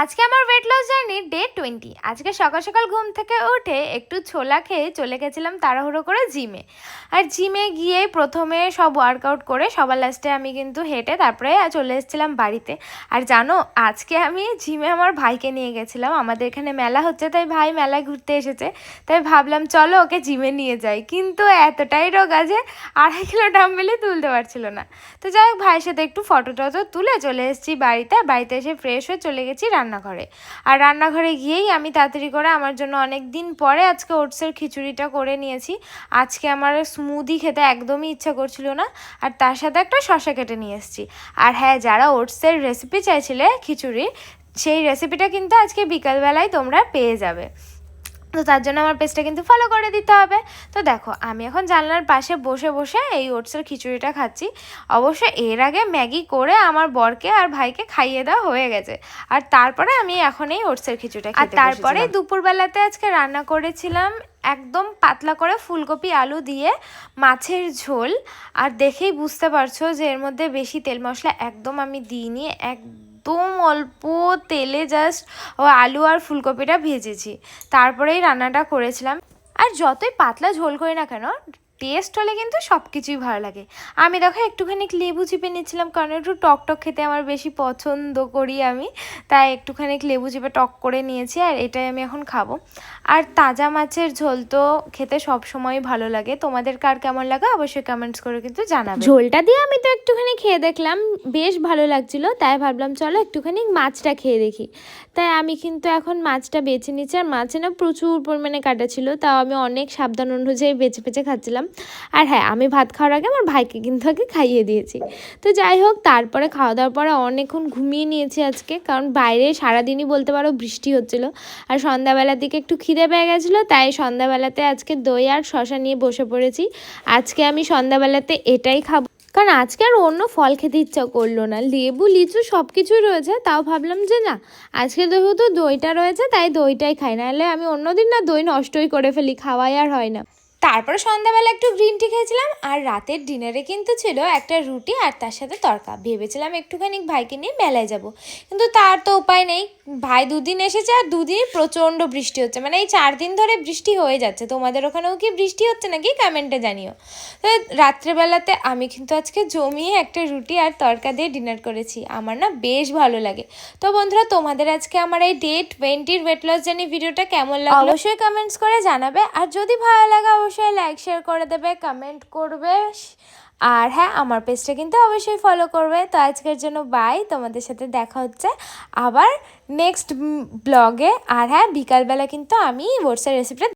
আজকে আমার weight loss journey day twenty আজকে সকাল সকাল ঘুম থেকে উঠে একটু ছোলা খেয়ে চলে গেছিলাম তাড়াহুড়ো করে জিমে আর জিমে গিয়ে প্রথমে সব ওয়ার্কআউট করে সবার লাস্টে আমি কিন্তু হেঁটে তারপরে চলে এসেছিলাম বাড়িতে। আর জানো, আজকে আমি জিমে আমার ভাইকে নিয়ে গেছিলাম। আমাদের এখানে মেলা হচ্ছে, তাই ভাই মেলায় ঘুরতে এসেছে। তাই ভাবলাম, চলো ওকে জিমে নিয়ে যাই। কিন্তু এতটাই রোগা যে আড়াই কিলো ডাম্বেলে তুলতে পারছিল না। তো যাই হোক, ভাইয়ের সাথে একটু ফটো টটো তুলে চলে এসেছি বাড়িতে। বাড়িতে এসে ফ্রেশ হয়ে চলে গেছি রান্নাঘরে। আর রান্নাঘরে গিয়েই আমি তাড়াতাড়ি করে আমার জন্য অনেক দিন পরে আজকে ওটসের খিচুড়িটা করে নিয়েছি। আজকে আমার স্মুদি খেতে একদমই ইচ্ছা করছিল না, আর তার সাথে একটা শশা কেটে নিয়ে এসেছি। আর হ্যাঁ যারা ওটসের রেসিপি চাইছিলে খিচুড়ির সেই রেসিপিটা কিন্তু আজকে বিকালবেলায় তোমরা পেয়ে যাবে। তো তার জন্য আমার পেজটা কিন্তু ফলো করে দিতে হবে। তো দেখো আমি এখন জানলার পাশে বসে বসে এই ওটসের খিচুড়িটা খাচ্ছি। অবশ্য এর আগে ম্যাগি করে আমার বরকে আর ভাইকে খাইয়ে দেওয়া হয়ে গেছে। আর তারপরে আমি এখন এই ওটসের খিচুড়িটা আর তারপরে দুপুরবেলাতে আজকে রান্না করেছিলাম একদম পাতলা করে ফুলকপি আলু দিয়ে মাছের ঝোল। আর দেখেই বুঝতে পারছ যে এর মধ্যে বেশি তেল মশলা একদম আমি দিইনি এক একদম অল্প তেলে জাস্ট আলু আর ফুলকপিটা ভেজেছি। তারপরেই রান্নাটা করেছিলাম। আর যতই পাতলা ঝোল করি না কেন টেস্ট হলে কিন্তু সব কিছুই ভালো লাগে। আমি দেখো একটুখানি লেবু চিপে নিচ্ছিলাম কারণ একটু টক টক খেতে আমার বেশি পছন্দ করি আমি। তাই একটুখানি লেবু চিপে টক করে নিয়েছি আর এটাই আমি এখন খাব। আর তাজা মাছের ঝোল তো খেতে সব সময় ভালো লাগে। তোমাদের কার কেমন লাগে অবশ্যই কমেন্টস করে কিন্তু জানাবে। ঝোলটা দিয়ে আমি তো একটুখানি খেয়ে দেখলাম, বেশ ভালো লাগছিল। তাই ভাবলাম, চলো একটুখানি মাছটা খেয়ে দেখি। তাই আমি কিন্তু এখন মাছটা বেছে নিচ্ছি। আর মাছে না প্রচুর পরিমাণে কাটা ছিল, তাও আমি অনেক সাবধান অনুযায়ী বেছে বেছে খাচ্ছিলাম। আর হ্যাঁ আমি ভাত খাওয়ার আগে আমার ভাইকে কিন্তু আগে খাইয়ে দিয়েছি। তো যাই হোক, তারপরে খাওয়া দাওয়ার পরে অনেকক্ষণ ঘুমিয়ে নিয়েছি আজকে, কারণ বাইরে সারাদিনই বলতে পারো বৃষ্টি হচ্ছিল। আর সন্ধ্যাবেলার দিকে একটু খিদে পেয়ে গেছিল, তাই সন্ধ্যাবেলাতে আজকে দই আর শশা নিয়ে বসে পড়েছি। আজকে আমি সন্ধ্যাবেলাতে এটাই খাব। কারণ আজকে আর অন্য ফল খেতে ইচ্ছা করল না। লেবু, লিচু সব কিছুই রয়েছে, তাও ভাবলাম যে না, আজকে যেহেতু দইটা রয়েছে, তাই দইটাই খাই। নাহলে আমি অন্যদিন না দই নষ্টই করে ফেলি, খাওয়াই আর হয় না। তারপরে সন্ধ্যাবেলা একটু গ্রিন টি খেয়েছিলাম, আর রাতের ডিনারে কিন্তু ছিল একটা রুটি আর তার সাথে তরকা। ভেবেছিলাম একটুখানি ভাইকে নিয়ে মেলায় যাব, কিন্তু তার তো উপায় নেই। ভাই দুদিন এসেছে আর দুদিনই প্রচণ্ড বৃষ্টি হচ্ছে মানে এই চার দিন ধরে বৃষ্টি হয়ে যাচ্ছে। তোমাদের ওখানেও কি বৃষ্টি হচ্ছে নাকি কমেন্টে জানিও। তো রাত্রেবেলাতে আমি কিন্তু আজকে জমিয়ে একটা রুটি আর তরকা দিয়ে ডিনার করেছি, আমার না বেশ ভালো লাগে। তো বন্ধুরা, তোমাদের আজকে আমার এই ডে টোয়েন্টির ওয়েট লস জার্নি ভিডিওটা কেমন লাগে অবশ্যই কমেন্টস করে জানাবে, আর যদি ভালো লাগে অবশ্যই লাইক শেয়ার করে দেবে কমেন্ট করবে। আর হ্যাঁ আমার পেজটা কিন্তু অবশ্যই ফলো করবে। তো আজকের জন্য বাই তোমাদের সাথে দেখা হচ্ছে আবার নেক্সট ব্লগে আর হ্যাঁ বিকালবেলা কিন্তু আমি ওটসের রেসিপিটা